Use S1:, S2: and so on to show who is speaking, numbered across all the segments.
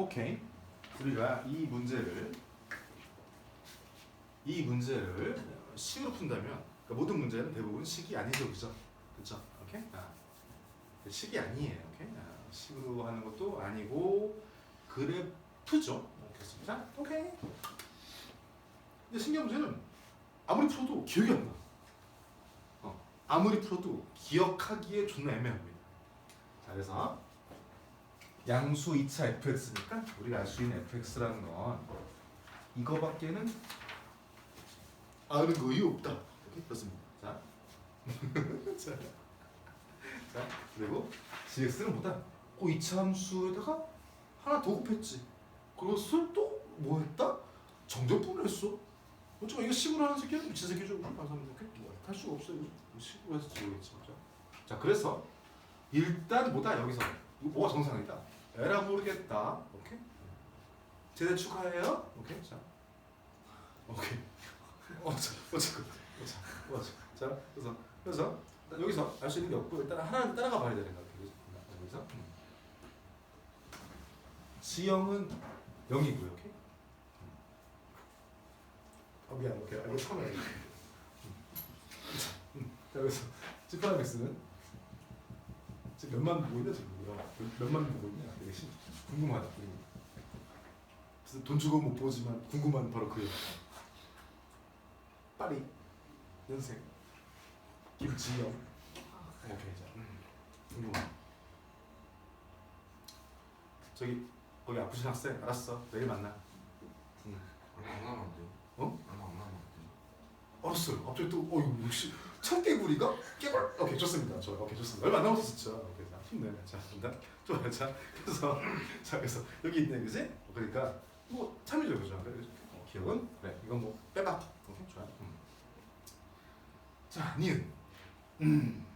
S1: 오케이. 우리가 이 문제를 이 문제를 식으로 푼다면 그러니까 모든 문제는 대부분 식이 아니죠, 그죠? 그죠? 오케이. 아, 식이 아니에요. 오케이. 아, 식으로 하는 것도 아니고 그래프죠. 그렇습니다. 오케이. 근데 신기한 문제는 아무리 풀어도 기억이 안 나. 어, 아무리 풀어도 기억하기에 존나 애매합니다. 자, 그래서 양수 2차 fx니까 우리가 알 수 있는 fx라는 건 이거밖에는 아는 거의 없다. 오케이? 그렇습니다. 자. 자. 자, 그리고 gx는 뭐다? 그 2차 함수에다가 하나 더 곱했지. 그것을 또 뭐 했다? 정적분을 했어. 어쩌면 이거 식으로 하는 새끼야? 미친 새끼죠. 감사합니다. 할 수가 없어요. 이거 식으로 해서 지우겠지. 자, 자, 그래서 일단 뭐다 여기서 이거 뭐가 정상이다. 에라 모르겠다. 오케이. 제대 축하해요. 오케이. 자, 오케이. 어, 자, 어, 자, 어, 자, 그래서 그래서 여기서 알 수 있는 게 없고 일단 하나 따라가 봐야 되는 것 같아요. 여기서 음. 지형은 0이고요. 오케이. 아 미안. 오케이. 아, 이거 처음에. 음. 자 그래서 지파라믹스는 몇만 보고 있냐 몇- 몇만 보고 있냐 되게 신 궁금하다. 궁금. 그래서 돈 주고 못 보지만 궁금한 바로 그예요. 파리 연생 김지영. 오케이 자 음. 궁금해. 저기 거기 아프신 학생 알았어 내일 만나. 응.
S2: 얼마 안 남았는데?
S1: 어?
S2: 얼마 안 남았는데?
S1: 알았어요. 갑자기 또 어이 역시 청개구리가 깨발. 오케이 좋습니다. 좋아. 오케이 좋습니다. 얼마 안 남았어 진짜. 힘내. 자 간다. 좋아요. 자 그래서 자 그래서 여기 있네 그지? 어, 그러니까 뭐 참이죠 그죠? 그래, 어, 기억은 그래 이건 뭐 빼봐. 오케이 좋아. 음. 자 니은. 음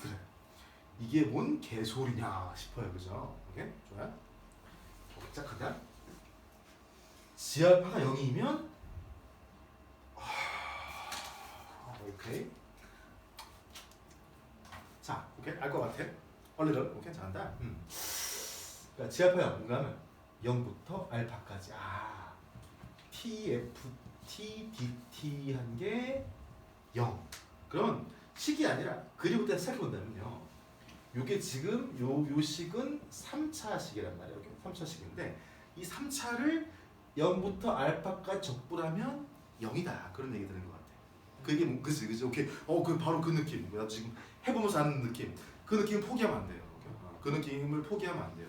S1: 그래. 이게 뭔 개소리냐 싶어요 그죠? 오케이 좋아. 가자. 지알파가 0이면 오케이. 자, 오케이 알 것 같아. 얼른 오케이 잘한다. 음. 그러니까 뭔가 하면 0부터 알파까지. 아, T, F, T, D, T 한 게 0. 그러면 식이 아니라 그리부터 시작해 본다면요. 요게 지금 요, 요 식은 3차 식이란 말이에요. 이렇게 3차 식인데 이 3차를 0부터 알파까지 적분하면 0이다. 그런 얘기 드는 것 같아. 그게 뭐- 그지 그지 오케이 어그 바로 그 느낌 나 지금 해보면서 아는 느낌 그 느낌 포기하면 안 돼요? 어, 그 느낌을 포기하면 안 돼요.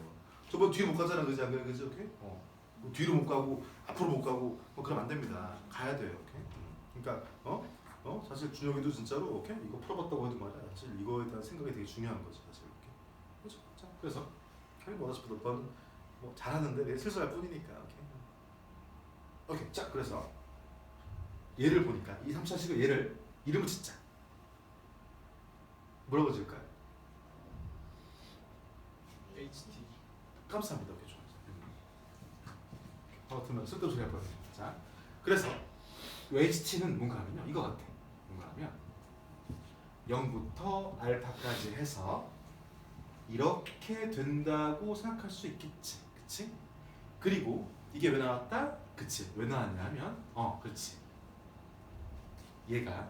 S1: 저번 뒤로 못 가잖아 그지? 안 그래 그지? 오케이 어. 뭐 뒤로 못 가고 앞으로 못 가고 뭐 그러면 안 됩니다. 가야 돼요. 오케이 음. 그러니까 어 어? 사실 준영이도 진짜로 오케이 이거 풀어봤다고 해도 말이야 사실 이거에 대한 생각이 되게 중요한 거지 사실 이렇게. 그렇죠? 자 그래서 아니 뭐 어차피 너는 뭐 잘하는데 내 실수할 뿐이니까 오케이 오케이. 자 그래서 얘를 보니까 이 3차식을 얘를 이름을 짓자. 뭐라고 지을까요? 감사합니다. 오케이 좋아요. 어 쓸데없이 뻔했네. 자, 그래서 이 HT는 뭔가 하면요 이거 같아. 뭔가 하면 0부터 알파까지 해서 이렇게 된다고 생각할 수 있겠지, 그치? 그리고 이게 왜 나왔다? 그치? 왜 나왔냐 하면 어, 그렇지. 얘가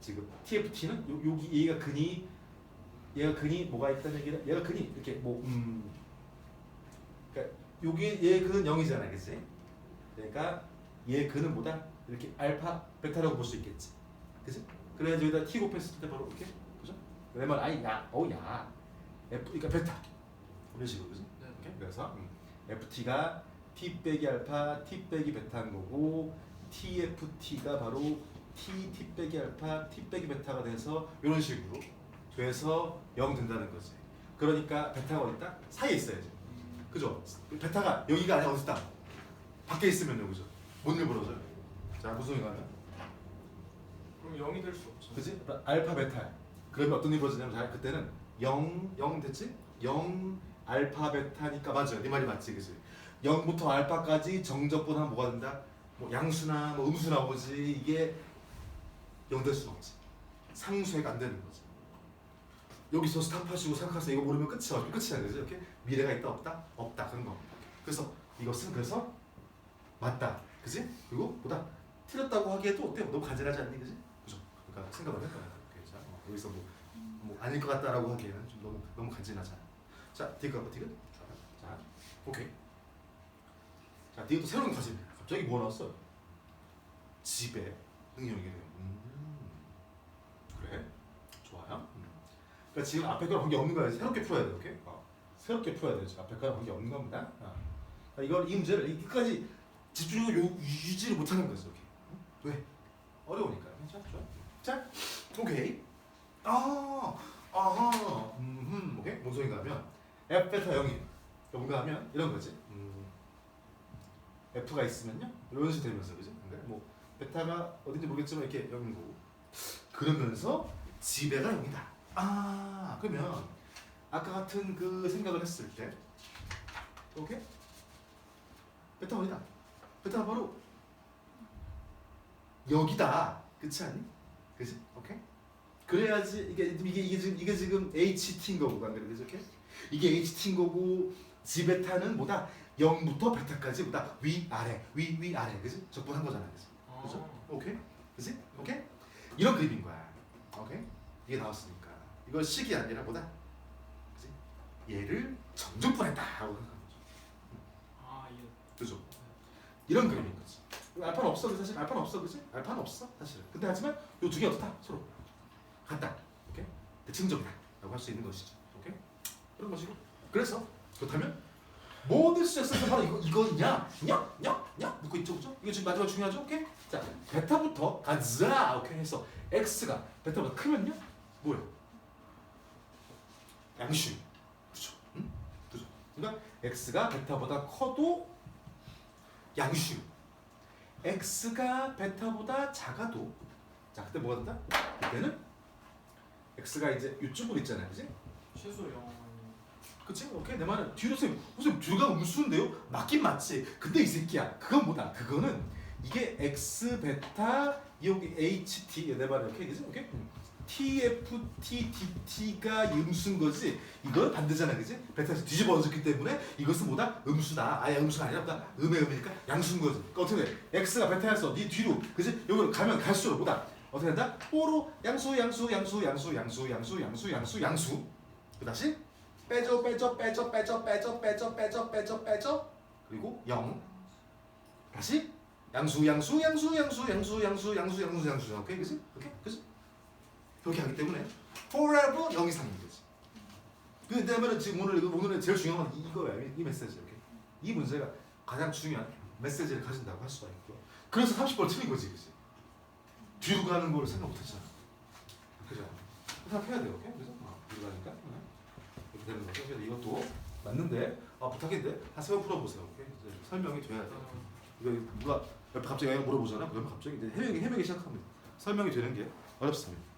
S1: 지금 TFT는 요, 여기 얘가 근이 얘가 근이 뭐가 있다는 얘기는 얘가 근이 이렇게 뭐 음. 그러니까 여기 얘 근은 0이잖아, 그치? 그러니까 얘 근은 뭐다? 이렇게 알파 베타라고 볼 수 있겠지, 그치? 그래야지 여기다 T 곱했을 때 바로 이렇게 그죠? 왜냐면 아이 야, 어야 F 그러니까 베타 이런 식으로 그지?
S3: 네.
S1: 오케이? 그래서 음, FT가 T 빼기 알파, T 빼기 베타인 거고 TFT가 바로 T, T 빼기 알파, T 빼기 베타가 돼서 이런 식으로 돼서 0 된다는 거지. 그러니까 베타가 어디 있다? 사이에 있어야지. 그죠? 베타가 여기가 아니라 어디 있다? 밖에 있으면요, 그죠? 못 일벌어져요. 자, 무슨 면
S3: 그럼 0이 될 수 없죠
S1: 그지? 알파 베타. 그러면 어떤 일이 벌어지냐면 자, 그때는 0, 0 됐지? 0 알파 베타니까 맞아요. 네 말이 맞지, 그지? 0부터 알파까지 정적분 하면 뭐가 된다? 뭐 양수나 뭐 음수 나오지 이게 0 될 수는 없지. 상수해가 안 되는 거지. 여기서 스탑하시고 생각하세요. 이거 모르면 끝이야. 끝이야, 그지? 이렇게 미래가 있다 없다? 없다 그런 거. 그래서 이것은 그래서 맞다. 그지? 그리고 보다 틀렸다고 하기에도 어때? 너무 간절하지 않니? 그지? 그죠? 그러니까 생각을 해봐야 돼. 자, 어, 여기서 뭐, 뭐 아닐 것 같다라고 하기에는 좀 너무 너무 간지나잖아. 자, 디귿 한번 디귿. 자, 오케이. 자, 디귿 또 새로운 과제. 갑자기 뭐 나왔어? 집에 응용이네요. 음, 그래? 좋아요. 음. 그러니까 지금 앞에 거랑 관계 없는 거야. 새롭게 풀어야 돼, 오케이? 어. 새롭게 풀어야 돼. 지금 앞에 거랑 관계 없는 겁니다. 어. 그러니까 이걸 이 문제를 이 끝까지 집중력을 요- 유지를 못하는 거죠, 이렇게. 응? 왜? 어려우니까. 자, 좋아. 자, 오케이. 아, 아하, 음, 오케이. 뭔 소리인가 하면 f 베타 0이 뭔가 하면 이런 거지. 음, f가 있으면요, 이런 식으로 되면서 그지? 근데 뭐 베타가 어딘지 모르겠지만 이렇게 0인 거고. 그러면서 지배가 0이다. 아, 그러면 아까 같은 그 생각을 했을 때, 오케이? 베타 어디다? 베타가 바로 여기다. 그렇지 않니? 그지? 오케이? 그래야지 이게 이게 이게 지금 이게 지금 HT인 거고 안 그래? 그지? 오케이? 이게 HT인 거고 지베타는 뭐다? 0부터 베타까지 뭐다? 위 아래 위 위 아래 그지? 적분한 거잖아. 그지? 그죠?
S3: 아,
S1: 오케이? 그지? 오케이? 이런 그림인 거야. 오케이? 이게 나왔으니까 이건 식이 아니라 뭐다? 그지? 얘를 정정분했다라고 생각하는 거죠.
S3: 아 이게
S1: 그죠? 이런 그림인 거지. 알파는 없어, 그 사실 알파는 없어, 그지? 알파는 없어, 사실은. 근데 하지만 요 두 개 어떻다? 서로 같다. 오케이? 대칭적이다라고 할 수 있는 것이죠. 오케이? 그런 것이고. 그래서 그렇다면 모든 수학에서 바로 이거 이거냐, 냐, 냐, 냐 묻고 있죠, 그죠? 이거 지금 마지막 중요하죠, 오케이? 자, 베타부터 가자, 오케이 해서 x가 베타보다 크면요, 뭐예요? 양수, 그죠? 응? 그죠? 그러니까 x가 베타보다 커도 양수. x가 베타보다 작아도 자 그때 뭐가 된다? 그때는 x가 이제 이쪽으로 있잖아요, 그지?
S3: 최소 0 아니면
S1: 그치? 오케이 내 말은 뒤로 쌤 선생님 뒤가 음수인데요? 맞긴 맞지. 근데 이 새끼야 그건 뭐다? 그거는 이게 x 베타 여기 ht 내 말은 오케이 그지? 오케이? TFT DT가 음수인 거지 이건 반대잖아 그지? 베타에서 뒤집어 얹었기 때문에 이것은 뭐다? 음수다 아예 음수가 아니라 뭐다? 음의 음이니까 양수인 거지 그러니까 어떻게 돼? X가 베타에서 네 뒤로 그지? 여기로 가면 갈수록 뭐다? 어떻게 된다? 뽀로 양수 양수 양수 양수 양수 양수 양수 양수 양수 그 다시 빼줘 빼줘 빼줘 빼줘 빼줘 빼줘 빼줘 빼줘 빼줘 그리고 0 다시 양수 양수 양수 양수 양수 양수 양수 양수 양수 오케이 그지? 오케이 그지? 그렇게 하기 때문에 forever 0 이상인 거지 그 다음에 지금 오늘 오늘의 제일 중요한 건 이거야 이, 이 메시지 이렇게 이 문제가 가장 중요한 메시지를 가진다고 할 수가 있고 그래서 30번 틀린 거지 그지? 뒤로 가는 거를 생각 못 했잖아 그죠? 생각해야 돼요 오케이? 그래서 어, 뒤로 가니까 어. 이렇게 되는 거죠 그래서 이것도 맞는데 아 부탁인데 한세번 풀어보세요 오케이? 설명이 돼야 돼 이거 누가 갑자기 물어보잖아 그러면 갑자기 이제 해명이 해명이 시작합니다 설명이 되는 게 어렵습니다 음.